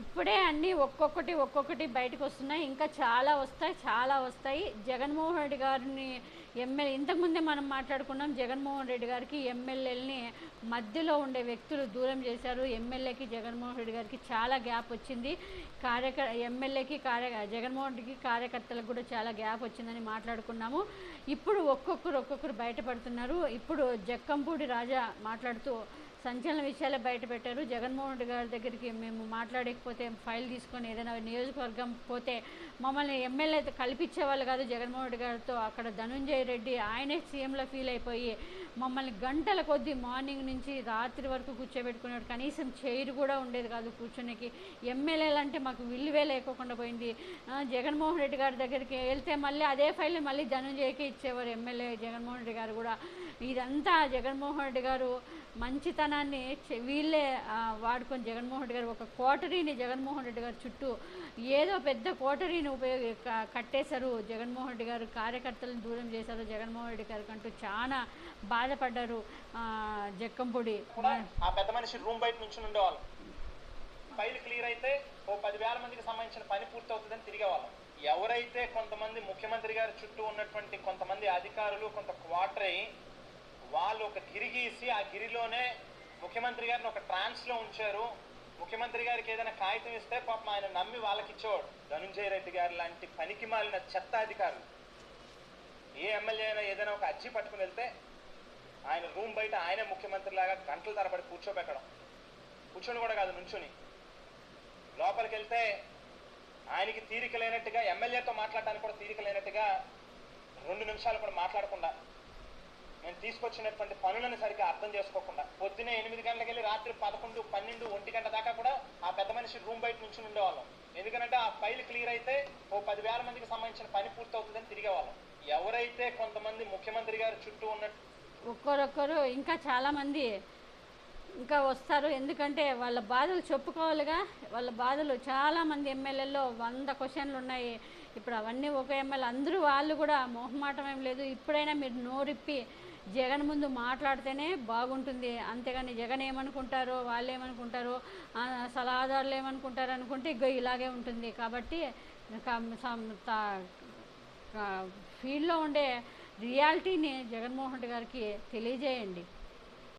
ఇప్పుడే అన్నీ ఒక్కొక్కటి ఒక్కొక్కటి బయటకు వస్తున్నాయి. ఇంకా చాలా వస్తాయి చాలా వస్తాయి. జగన్మోహన్ రెడ్డి గారిని ఎమ్మెల్యే ఇంతకుముందే మనం మాట్లాడుకున్నాం జగన్మోహన్ రెడ్డి గారికి ఎమ్మెల్యేలని మధ్యలో ఉండే వ్యక్తులు దూరం చేశారు. ఎమ్మెల్యేకి జగన్మోహన్ రెడ్డి గారికి చాలా గ్యాప్ వచ్చింది. కార్యక ఎమ్మెల్యేకి కార్య జగన్మోహన్ రెడ్డికి కార్యకర్తలకు కూడా చాలా గ్యాప్ వచ్చిందని మాట్లాడుకున్నాము. ఇప్పుడు ఒక్కొక్కరు ఒక్కొక్కరు బయటపడుతున్నారు. ఇప్పుడు జక్కంపూడి రాజా మాట్లాడుతూ సంచలన విషయాలే బయట పెట్టారు. జగన్మోహన్ రెడ్డి గారి దగ్గరికి మేము మాట్లాడకపోతే ఫైల్ తీసుకొని ఏదైనా నియోజకవర్గం పోతే మమ్మల్ని ఎమ్మెల్యే కల్పించేవాళ్ళు కాదు జగన్మోహన్ రెడ్డి గారితో. అక్కడ ధనుంజయ రెడ్డి ఆయనే సీఎంలో ఫీల్ అయిపోయి మమ్మల్ని గంటల కొద్దీ మార్నింగ్ నుంచి రాత్రి వరకు కూర్చోబెట్టుకున్నాడు. కనీసం చైర్ కూడా ఉండేది కాదు కూర్చునేకి. ఎమ్మెల్యేలు అంటే మాకు విలువే లేకోకుండా పోయింది. జగన్మోహన్ రెడ్డి గారి దగ్గరికి వెళ్తే మళ్ళీ అదే ఫైల్ మళ్ళీ ధనుంజయకి ఇచ్చేవారు ఎమ్మెల్యే జగన్మోహన్ రెడ్డి గారు కూడా. ఇదంతా జగన్మోహన్ రెడ్డి గారు మంచితనాన్ని చె- వీళ్ళే వాడుకొని జగన్మోహన్ రెడ్డి గారు ఒక కోటరీని జగన్మోహన్ రెడ్డి గారు చుట్టూ ఏదో పెద్ద కోటరీని ఉపయోగ కట్టేశారు. జగన్మోహన్ రెడ్డి గారు కార్యకర్తలను దూరం చేశారు. జగన్మోహన్ రెడ్డి గారికి అంటూ చాలా బాధపడ్డారు ఆ, జక్కంపొడి. కూడా ఆ పెద్ద మనిషి రూమ్ బయట నుంచి ఉండేవాళ్ళం. ఫైల్ క్లియర్ అయితే ఓ పదివేల మందికి సంబంధించిన పని పూర్తవుతుందని తిరిగేవాళ్ళం. ఎవరైతే కొంతమంది ముఖ్యమంత్రి గారి చుట్టూ ఉన్నటువంటి కొంతమంది అధికారులు కొంత క్వార్టర్ అయి వాళ్ళు ఒక గిరి గీసి ఆ గిరిలోనే ముఖ్యమంత్రి గారిని ఒక ట్రాన్స్లో ఉంచారు. ముఖ్యమంత్రి గారికి ఏదైనా కాగితం ఇస్తే పాపం ఆయన నమ్మి వాళ్ళకి ఇచ్చేవాడు ధనుంజయ రెడ్డి గారు లాంటి పనికి మాలిన చెత్త అధికారులు. ఏ ఎమ్మెల్యే అయినా ఏదైనా ఒక అర్జీ పట్టుకుని వెళ్తే ఆయన రూమ్ బయట ఆయనే ముఖ్యమంత్రి లాగా గంటల తరబడి కూర్చోబెట్టడం. కూర్చొని కూడా కాదు నుంచుని. లోపలికి వెళ్తే ఆయనకి తీరిక లేనట్టుగా ఎమ్మెల్యేతో మాట్లాడడానికి కూడా తీరిక లేనట్టుగా రెండు నిమిషాలు కూడా మాట్లాడకుండా నేను తీసుకొచ్చినటువంటి పనులను సరిగ్గా అర్థం చేసుకోకుండా పొద్దునే ఎనిమిది గంటలకు వెళ్ళి రాత్రి పదకొండు పన్నెండు ఒంటి గంట దాకా కూడా ఆ పెద్ద మనిషి రూమ్ బయట నుంచి ఉండేవాళ్ళం. ఎందుకంటే ఆ ఫైల్ క్లియర్ అయితే ఓ పదివేల మందికి సంబంధించిన పని పూర్తి అవుతుందని తిరిగేవాళ్ళం. ఎవరైతే కొంతమంది ముఖ్యమంత్రి గారి చుట్టూ ఉన్న ఒక్కరొక్కరు ఇంకా చాలామంది ఇంకా వస్తారు. ఎందుకంటే వాళ్ళ బాధలు చెప్పుకోవాలిగా. వాళ్ళ బాధలు చాలామంది ఎమ్మెల్యేల్లో వంద క్వశ్చన్లు ఉన్నాయి. ఇప్పుడు అవన్నీ ఒక ఎమ్మెల్యే అందరూ వాళ్ళు కూడా మొహమాటం ఏం లేదు. ఇప్పుడైనా మీరు నోరిప్పి జగన్ ముందు మాట్లాడితేనే బాగుంటుంది. అంతేగాని జగన్ ఏమనుకుంటారో వాళ్ళు ఏమనుకుంటారో సలహాదారులు ఏమనుకుంటారు అనుకుంటే ఇగో ఇలాగే ఉంటుంది. కాబట్టి ఫీల్డ్లో ఉండే రియాలిటీని జగన్మోహన్ రెడ్డి గారికి తెలియజేయండి.